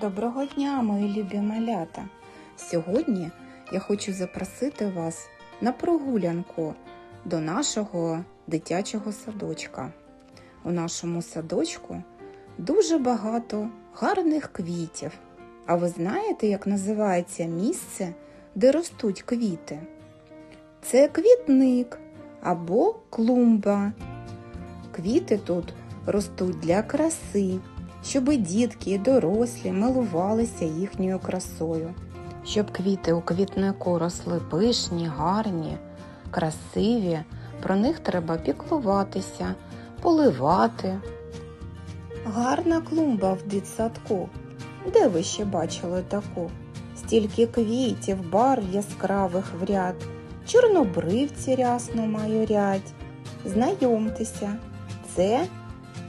Доброго дня, мої любі малята! Сьогодні я хочу запросити вас на прогулянку до нашого дитячого садочка. У нашому садочку дуже багато гарних квітів. А ви знаєте, як називається місце, де ростуть квіти? Це квітник або клумба. Квіти тут ростуть для краси, щоб дітки і дорослі милувалися їхньою красою, щоб квіти у квітнику росли пишні, гарні, красиві, про них треба піклуватися, поливати. Гарна клумба в дитсадку. Де ви ще бачили таку? Стільки квітів, барв яскравих в ряд, чорнобривці рясно майорять. Знайомтеся, це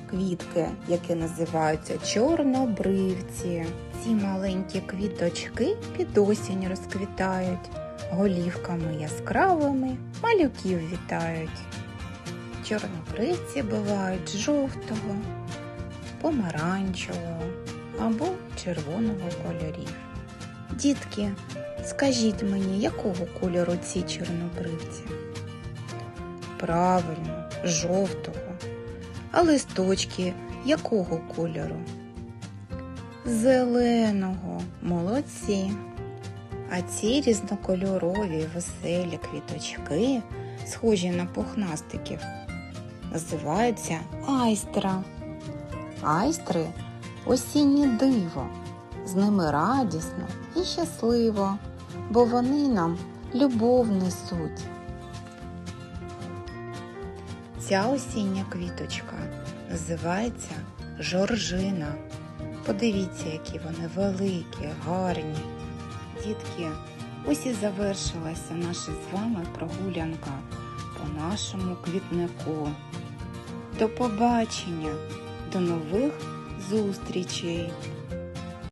квітки, які називаються чорнобривці. Ці маленькі квіточки під осінь розквітають, голівками яскравими малюків вітають. Чорнобривці бувають жовтого, помаранчевого або червоного кольорів. Дітки, скажіть мені, якого кольору ці чорнобривці? Правильно, жовтого. А листочки якого кольору? Зеленого, молодці. А ці різнокольорові веселі квіточки, схожі на пухнастиків, називаються айстра. Айстри осіннє диво. З ними радісно і щасливо, бо вони нам любов несуть. Ця осіння квіточка називається жоржина. Подивіться, які вони великі, гарні. Дітки, ось і завершилася наша з вами прогулянка по нашому квітнику. До побачення, до нових зустрічей!